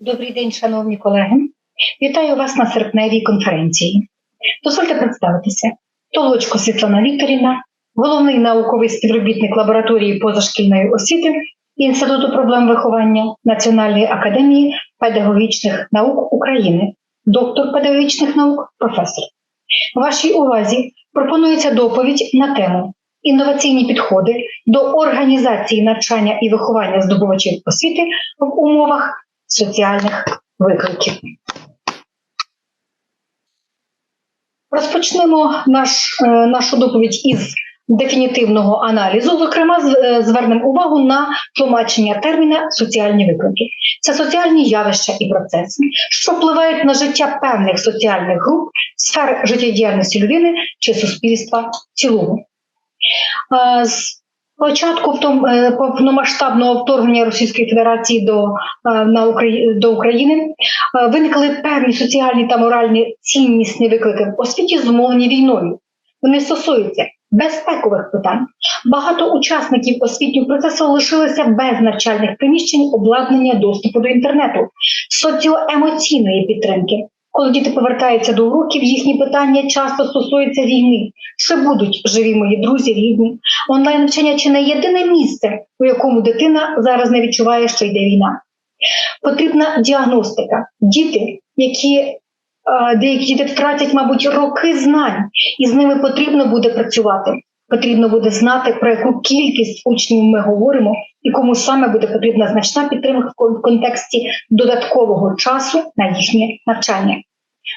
Добрий день, шановні колеги. Вітаю вас на серпневій конференції. Дозвольте представитися. Толочко Світлана Вікторівна, головний науковий співробітник лабораторії позашкільної освіти Інституту проблем виховання Національної академії педагогічних наук України, доктор педагогічних наук, професор. Вашій увазі пропонується доповідь на тему інноваційні підходи до організації навчання і виховання здобувачів освіти в умовах соціальних викликів. Розпочнемо наш, е, нашу доповідь із дефінітивного аналізу. Зокрема, е, звернемо увагу на тлумачення терміна соціальні виклики. Це соціальні явища і процеси, що впливають на життя певних соціальних груп, сфер життєдіяльності людини чи суспільства в цілому. Е, З початку втом- е, повномасштабного вторгнення Російської Федерації до, е, на Украї- до України е, виникли певні соціальні та моральні ціннісні виклики в освіті, зумовлені війною. Вони стосуються безпекових питань. Багато учасників освітнього процесу лишилися без навчальних приміщень, обладнання, доступу до інтернету, соціоемоційної підтримки. Коли діти повертаються до уроків, їхні питання часто стосуються війни. Чи будуть живі мої друзі, рідні? Онлайн навчання чи не єдине місце, у якому дитина зараз не відчуває, що йде війна. Потрібна діагностика. Діти, які е, деякі діти втратять, мабуть, роки знань, і з ними потрібно буде працювати. Потрібно буде знати, про яку кількість учнів ми говоримо, і кому саме буде потрібна значна підтримка в контексті додаткового часу на їхнє навчання.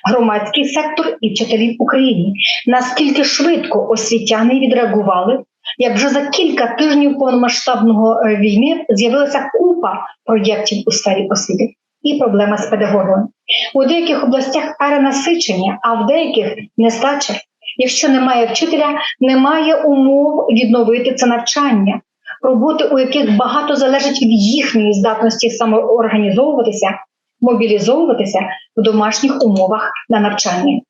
Громадський сектор і вчителі в Україні. Наскільки швидко освітяни відреагували, як вже за кілька тижнів повномасштабного е, війни з'явилася купа проєктів у сфері освіти і проблема з педагогами. У деяких областях перенасичення, а в деяких нестача. Якщо немає вчителя, немає умов відновити це навчання, роботи, у яких багато залежить від їхньої здатності самоорганізовуватися, мобілізовуватися в домашніх умовах на навчанні.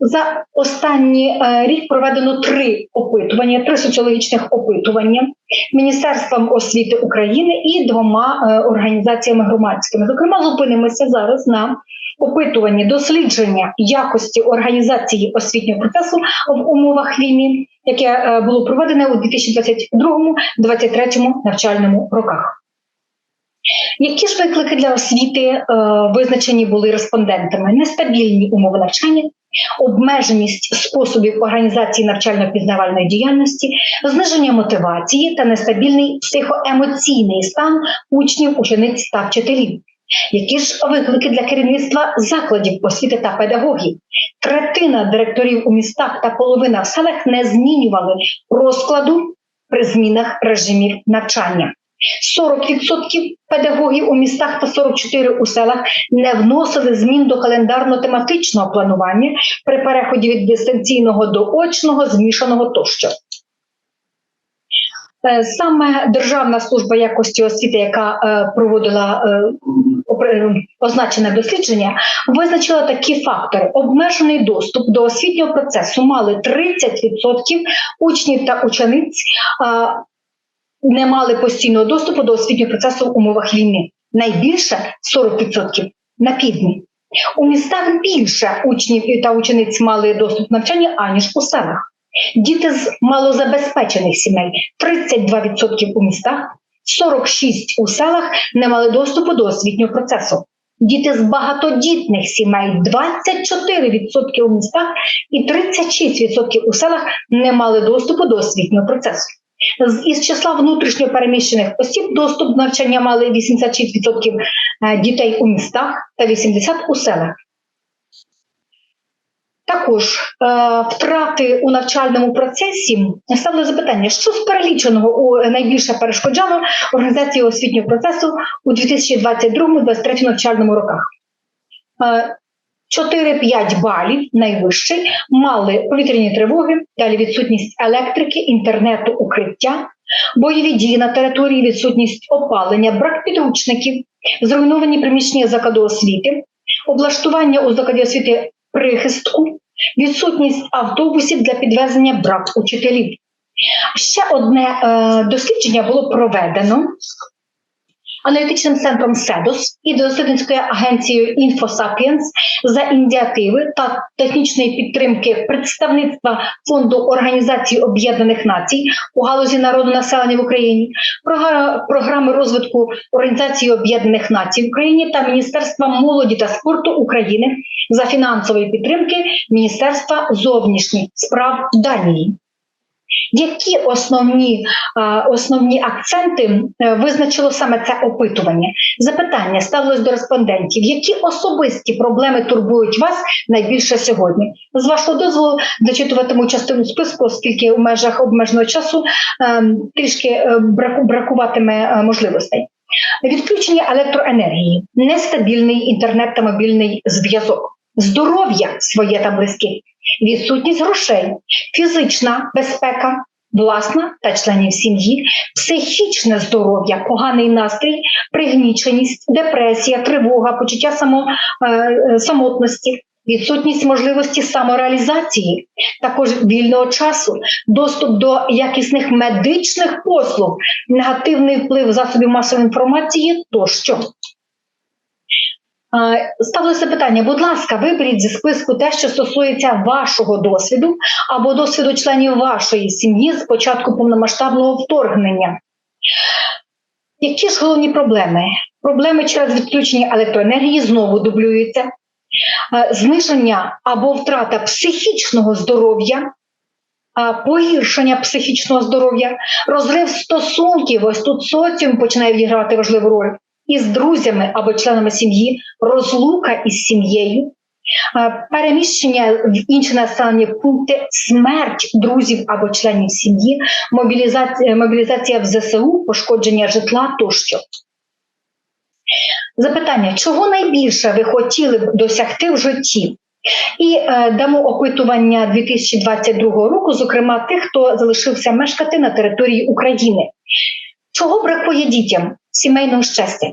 За останній е, рік проведено три опитування, три соціологічних опитування Міністерством освіти України і двома е, організаціями громадськими. Зокрема, зупинимося зараз на опитуванні дослідження якості організації освітнього процесу в умовах війни, яке е, було проведене у 2022-2023 навчальному роках. Які ж виклики для освіти е, визначені були респондентами? Нестабільні умови навчання, обмеженість способів організації навчально-пізнавальної діяльності, зниження мотивації та нестабільний психоемоційний стан учнів, учениць та вчителів. Які ж виклики для керівництва закладів освіти та педагогів? Третина директорів у містах та половина в селах не змінювали розкладу при змінах режимів навчання. 40% педагогів у містах та 44 у селах не вносили змін до календарно-тематичного планування при переході від дистанційного до очного, змішаного тощо. Е, Саме Державна служба якості освіти, яка е, проводила е, означене дослідження, визначила такі фактори: обмежений доступ до освітнього процесу мали 30% учнів та учениць. е, не мали постійного доступу до освітнього процесу в умовах війни. Найбільше 40% на півдні. У містах більше учнів та учениць мали доступ до навчання, аніж у селах. Діти з малозабезпечених сімей 32% у містах, 46% у селах не мали доступу до освітнього процесу. Діти з багатодітних сімей 24% у містах і 36% у селах не мали доступу до освітнього процесу. З із числа внутрішньо переміщених осіб доступ до навчання мали 86% е, дітей у містах та 80% у селах. Також е, втрати у навчальному процесі. Ставили запитання, що з переліченого найбільше перешкоджало організації освітнього процесу у 2022-2023 навчальному роках. Е, 4-5 балів найвищий. Мали повітряні тривоги, далі відсутність електрики, інтернету, укриття, бойові дії на території, відсутність опалення, брак підручників, зруйновані приміщення закладу освіти, облаштування у закладі освіти прихистку, відсутність автобусів для підвезення брак учителів. Ще одне е, дослідження було проведено аналітичним центром СЕДОС і дослідницькою агенцією InfoSapiens за ініціативи та технічної підтримки представництва фонду Організації Об'єднаних Націй у галузі народу населення в Україні, програ- програми розвитку Організації Об'єднаних Націй в Україні та Міністерства молоді та спорту України за фінансової підтримки Міністерства зовнішніх справ Данії. Які основні, основні акценти е, визначило саме це опитування? Запитання ставилось до респондентів. Які особисті проблеми турбують вас найбільше сьогодні? З вашого дозволу зачитуватиму частину списку, оскільки у межах обмеженого часу е, трішки е, бракуватиме можливостей. Відключення електроенергії, нестабільний інтернет та мобільний зв'язок, здоров'я своє та близьких, відсутність грошей, фізична безпека, власна та членів сім'ї, психічне здоров'я, поганий настрій, пригніченість, депресія, тривога, почуття само, е, е, самотності. Відсутність можливості самореалізації, також вільного часу, доступ до якісних медичних послуг, негативний вплив засобів масової інформації тощо. Ставлюся питання, будь ласка, виберіть зі списку те, що стосується вашого досвіду або досвіду членів вашої сім'ї з початку повномасштабного вторгнення. Які ж головні проблеми? Проблеми через відключення електроенергії знову дублюються, зниження або втрата психічного здоров'я, погіршення психічного здоров'я, розрив стосунків, ось тут соціум починає відіграти важливу роль із друзями або членами сім'ї, розлука із сім'єю, е, переміщення в інші населені пункти, смерть друзів або членів сім'ї, мобілізація, мобілізація в ЗСУ, пошкодження житла тощо. Запитання, чого найбільше ви хотіли б досягти в житті? І е, дамо опитування 2022 року, зокрема тих, хто залишився мешкати на території України. Чого бракує дітям? Сімейного щастя.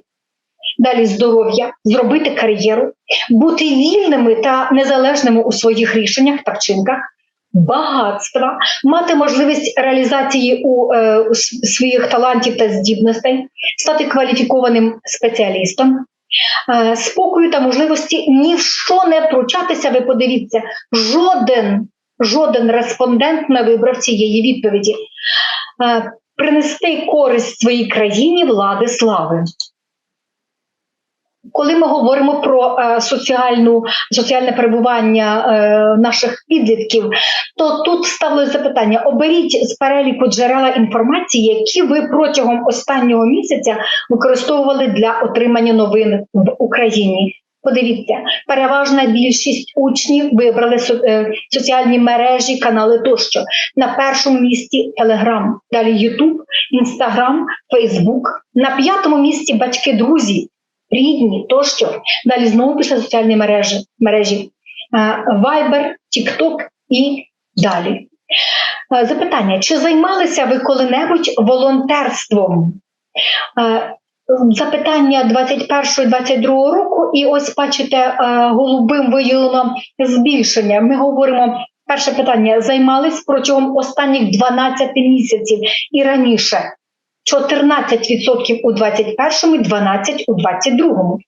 Далі здоров'я, зробити кар'єру, бути вільними та незалежними у своїх рішеннях та вчинках, багатства, мати можливість реалізації у е, своїх талантів та здібностей, стати кваліфікованим спеціалістом, е, спокою та можливості ні в що не втручатися. Ви подивіться, жоден, жоден респондент не вибрав цієї відповіді. Принести користь своїй країні влади слави. Коли ми говоримо про е, соціальну соціальне перебування е, наших підлітків, то тут ставилось запитання: оберіть з переліку джерела інформації, які ви протягом останнього місяця використовували для отримання новин в Україні. Подивіться, переважна більшість учнів вибрали е, соціальні мережі, канали тощо. На першому місці Телеграм, далі Ютуб, Інстаграм, Фейсбук. На п'ятому місці батьки, друзі, рідні тощо. Далі знову після соціальні мережі, мережі Viber, TikTok і далі. Е, Запитання: чи займалися ви коли-небудь волонтерством? Запитання 21-22 року, і ось бачите, е, голубим виділено збільшення. Ми говоримо. Перше питання займались протягом останніх 12 місяців і раніше 14% у 21-му, 12% у 22-му.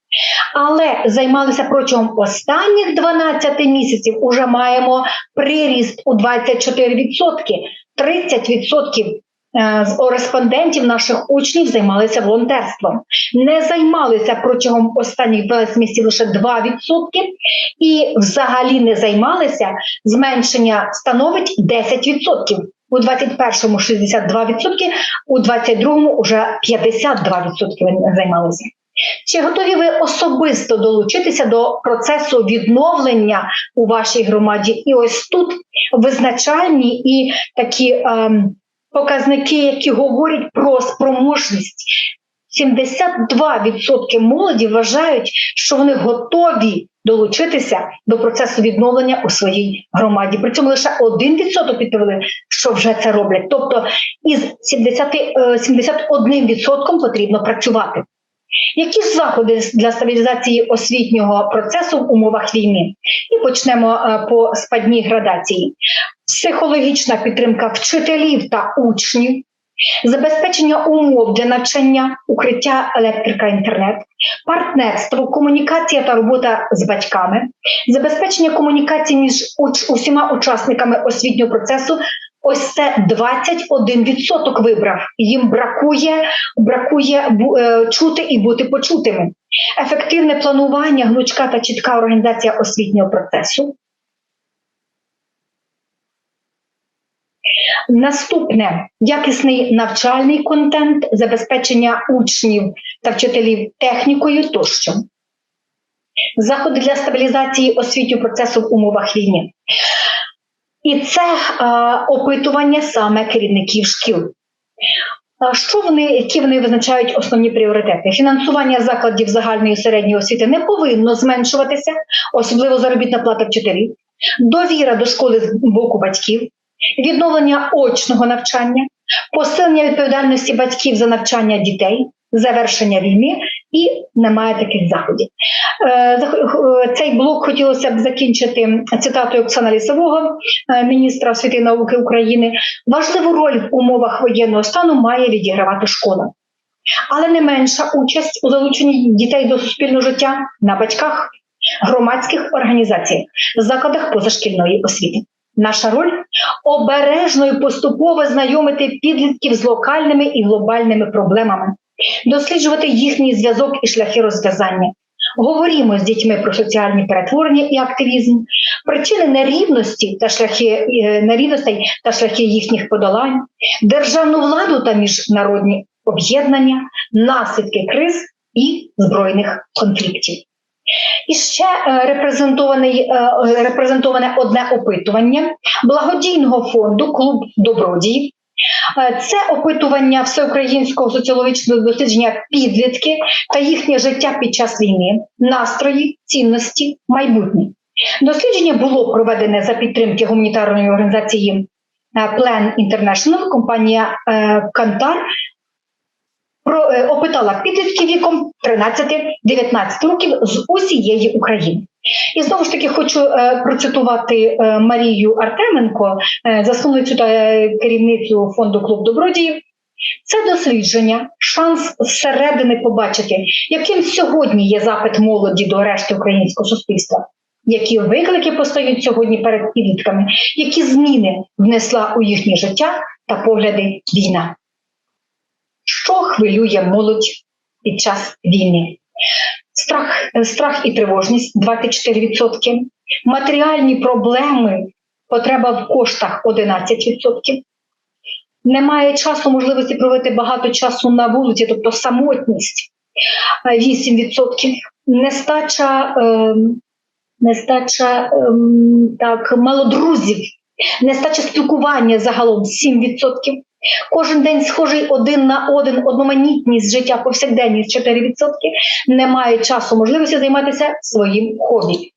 Але займалися протягом останніх 12 місяців. Уже маємо приріст у 24%. 30% е, з респондентів наших учнів займалися волонтерством. Не займалися протягом останніх 12 місяців лише 2%, і взагалі не займалися. Зменшення становить 10%. У 21-му 62%, у 22-му вже 52% вони займалися. Чи готові ви особисто долучитися до процесу відновлення у вашій громаді? І ось тут визначальні і такі ем, показники, які говорять про спроможність. 72% молоді вважають, що вони готові долучитися до процесу відновлення у своїй громаді. При цьому лише 1% відповіли, що вже це роблять. Тобто із 70, е, 71% потрібно працювати. Які ж заходи для стабілізації освітнього процесу в умовах війни? І почнемо е, по спадній градації: психологічна підтримка вчителів та учнів, забезпечення умов для навчання, укриття електрика, інтернет, партнерство, комунікація та робота з батьками, забезпечення комунікації між усіма учасниками освітнього процесу. Ось це 21% вибрав. Їм бракує, бракує е, чути і бути почутими. Ефективне планування, гнучка та чітка організація освітнього процесу. Наступне якісний навчальний контент, забезпечення учнів та вчителів технікою тощо. Заходи для стабілізації освітнього процесу в умовах війни. І це е, опитування саме керівників шкіл. Що вони, які вони визначають основні пріоритети? Фінансування закладів загальної середньої освіти не повинно зменшуватися, особливо заробітна плата вчителів, довіра до школи з боку батьків, відновлення очного навчання, посилення відповідальності батьків за навчання дітей, завершення війни і немає таких заходів. Е, Цей блок хотілося б закінчити цитатою Оксана Лісового, е, міністра освіти і науки України. Важливу роль в умовах воєнного стану має відігравати школа. Але не менша участь у залученні дітей до суспільного життя на батьках, громадських організаціях, закладах позашкільної освіти. Наша роль обережно і поступово знайомити підлітків з локальними і глобальними проблемами, досліджувати їхній зв'язок і шляхи розв'язання. Говоримо з дітьми про соціальні перетворення і активізм, причини нерівності та шляхи е, нерівностей та шляхи їхніх подолань, державну владу та міжнародні об'єднання, наслідки криз і збройних конфліктів. І ще е, е, репрезентоване одне опитування благодійного фонду Клуб добродії. Е, Це опитування всеукраїнського соціологічного дослідження підлітки та їхнє життя під час війни, настрої, цінності, майбутнє. Дослідження було проведене за підтримки гуманітарної організації е, Plan International, компанія е, Кантар е, опитала підлітків віком 13-19 років з усієї України. І знову ж таки хочу е, процитувати е, Марію Артеменко, е, засновницю та е, керівницю фонду Клуб добродіїв. Це дослідження, шанс зсередини побачити, яким сьогодні є запит молоді до решти українського суспільства, які виклики постають сьогодні перед підлітками, які зміни внесла у їхнє життя та погляди війна. Що хвилює молодь під час війни? Страх, страх і тривожність 24%, матеріальні проблеми, потреба в коштах 11%. Немає часу, можливості провести багато часу на вулиці, тобто самотність е, 8%, нестача, е, нестача е, так, мало друзів, нестача спілкування загалом 7%. Кожен день схожий один на один, одноманітність життя повсякденність 4%, немає часу, можливості займатися своїм хобі.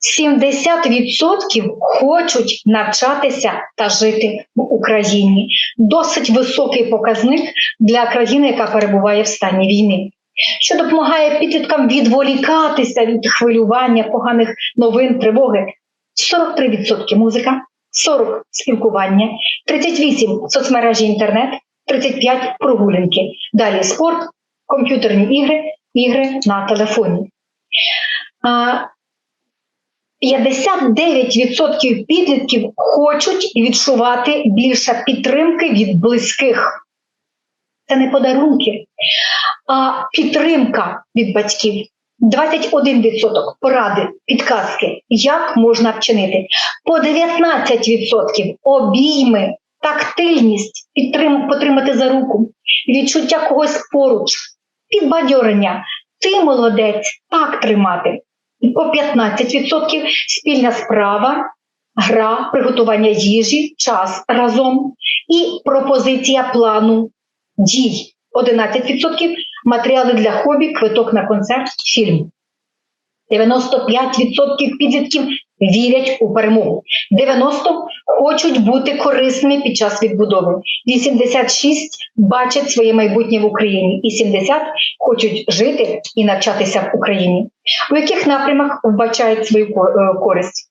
70% хочуть навчатися та жити в Україні. Досить високий показник для країни, яка перебуває в стані війни. Що допомагає підліткам відволікатися від хвилювання, поганих новин, тривоги. 43% музика, 40 спілкування, 38 соцмережі інтернет, 35 прогулянки. Далі спорт, комп'ютерні ігри, ігри на телефоні. 59% підлітків хочуть відчувати більше підтримки від близьких. Це не подарунки, а підтримка від батьків. 21% поради, підказки, як можна вчинити. По 19% обійми, тактильність, підтрим, потримати за руку, відчуття когось поруч, підбадьорення. Ти молодець, так тримати. І по 15% спільна справа, гра, приготування їжі, час разом і пропозиція плану дій. 11% матеріали для хобі, квиток на концерт, фільм. 95% підлітків вірять у перемогу. 90 хочуть бути корисними під час відбудови. 86 бачать своє майбутнє в Україні, і 70 хочуть жити і навчатися в Україні. У яких напрямах вбачають свою е, користь?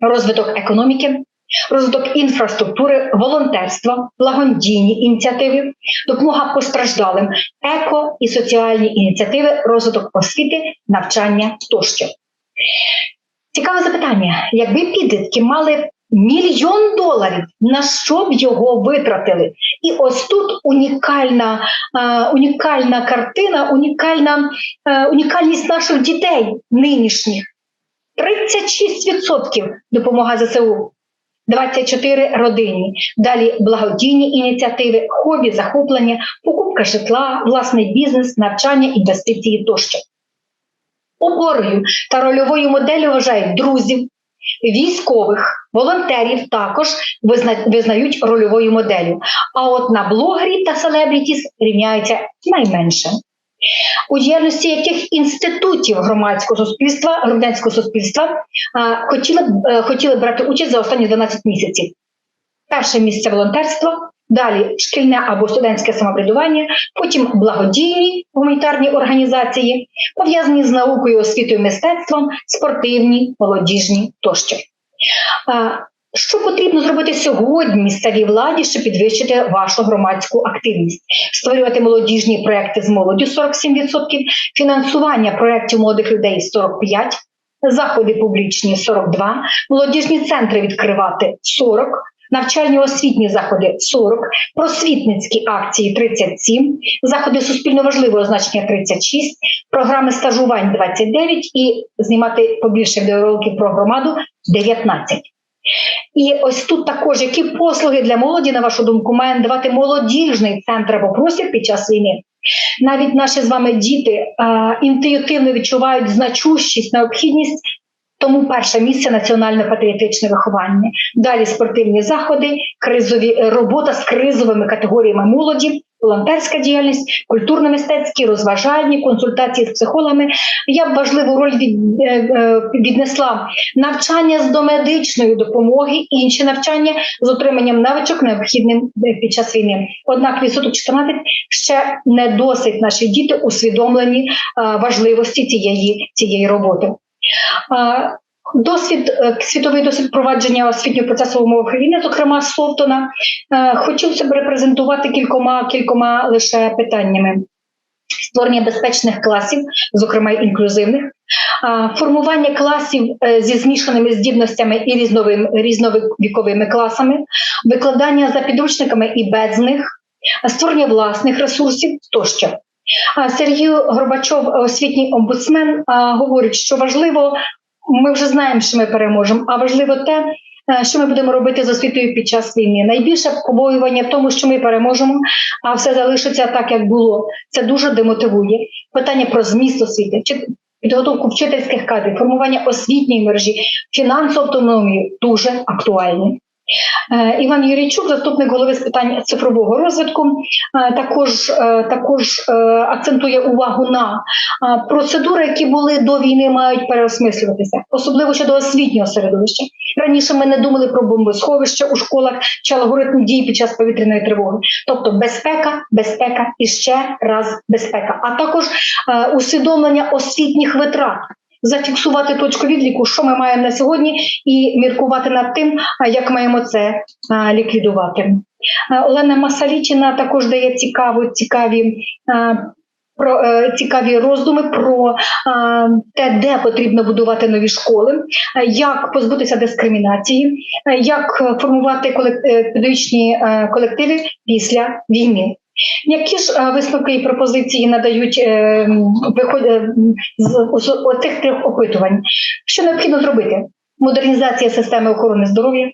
Розвиток економіки, розвиток інфраструктури, волонтерства, благодійні ініціативи, допомога постраждалим, еко і соціальні ініціативи, розвиток освіти, навчання тощо. Цікаве запитання: якби підлітки мали мільйон доларів, на що б його витратили? І ось тут унікальна, е, унікальна картина, унікальна, е, унікальність наших дітей нинішніх. 36% допомога ЗСУ. 24 родині. Далі благодійні ініціативи, хобі, захоплення, покупка житла, власний бізнес, навчання, інвестиції тощо. Опорою та рольовою моделлю вважають друзів, військових, волонтерів також визнають рольовою моделлю. А от на блогерів та селебрітіс рівняється найменше. У діяльності яких інститутів громадського суспільства, громадянського суспільства хотіли, е, хотіли брати участь за останні 12 місяців. Перше місце волонтерство, далі шкільне або студентське самоврядування, потім благодійні гуманітарні організації, пов'язані з наукою, освітою, мистецтвом, спортивні, молодіжні тощо. Що потрібно зробити сьогодні місцевій владі, щоб підвищити вашу громадську активність? Створювати молодіжні проекти з молоддю 47%, фінансування проєктів молодих людей 45%, заходи публічні 42%, молодіжні центри відкривати 40%, навчальні освітні заходи 40%, просвітницькі акції 37%, заходи суспільно важливого значення 36%, програми стажувань 29% і знімати побільше відеороликів про громаду 19%. І ось тут також які послуги для молоді, на вашу думку, має давати молодіжний центр або простір під час війни. Навіть наші з вами діти е, інтуїтивно відчувають значущість, необхідність. Тому перше місце національно-патріотичне виховання. Далі спортивні заходи, кризові е, робота з кризовими категоріями молоді, волонтерська діяльність, культурно-мистецькі, розважальні, консультації з психологами. Я б важливу роль від, е, е, віднесла навчання з домедичної допомоги, інші навчання з отриманням навичок необхідним е, під час війни. Однак відсоток 14 ще не досить наші діти усвідомлені важливості цієї, цієї роботи. Досвід е, світовий досвід провадження освітнього процесу в умовах війни, зокрема Солтона, е, хотів себе репрезентувати кількома кількома лише питаннями. Створення безпечних класів, зокрема інклюзивних, формування класів е, зі змішаними здібностями і різновим, різновіковими класами, викладання за підручниками і без них, створення власних ресурсів тощо. Сергій Горбачов, освітній омбудсмен, говорить, що важливо, ми вже знаємо, що ми переможемо, а важливо те, е, що ми будемо робити з освітою під час війни. Найбільше побоювання в тому, що ми переможемо, а все залишиться так, як було. Це дуже демотивує. Питання про зміст освіти, чи підготовку вчительських кадрів, формування освітньої мережі, фінансову автономію дуже актуальні. Е, Іван Юрійчук, заступник голови з питань цифрового розвитку, е, також, е, також акцентує увагу на процедури, які були до війни, мають переосмислюватися, особливо щодо освітнього середовища. Раніше ми не думали про бомбосховище у школах чи алгоритм дій під час повітряної тривоги. Тобто безпека, безпека і ще раз безпека, а також усвідомлення освітніх витрат. Зафіксувати точку відліку, що ми маємо на сьогодні, і міркувати над тим, як маємо це ліквідувати. Олена Масалічина також дає цікаві. е, Про е, цікаві роздуми про те, де потрібно будувати нові школи, як позбутися дискримінації, як формувати е, педагогічні е, колективи після війни. Які ж висновки і пропозиції надають е, виходи виход- е, з оцих трьох опитувань? Що необхідно зробити? Модернізація системи охорони здоров'я,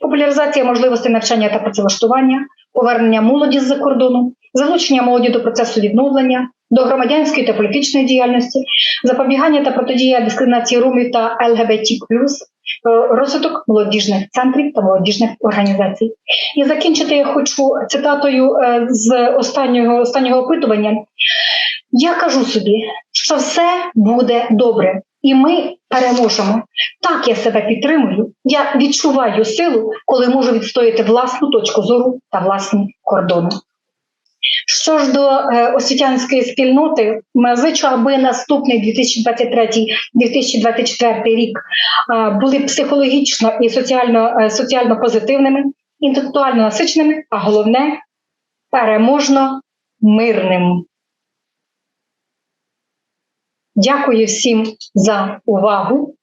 популяризація можливостей навчання та працевлаштування, повернення молоді з-за кордону, залучення молоді до процесу відновлення, до громадянської та політичної діяльності, запобігання та протидія дискримінації ромів та ЛГБТ+, е, розвиток молодіжних центрів та молодіжних організацій. І закінчити я хочу цитатою е, з останнього останнього опитування. Я кажу собі, що все буде добре, і ми переможемо. Так я себе підтримую. Я відчуваю силу, коли можу відстояти власну точку зору та власні кордони. Що ж до е, освітянської спільноти, м, зичу, аби наступний 2023-2024 рік е, були психологічно і соціально, е, соціально позитивними, інтелектуально насиченими, а головне переможно мирним. Дякую всім за увагу.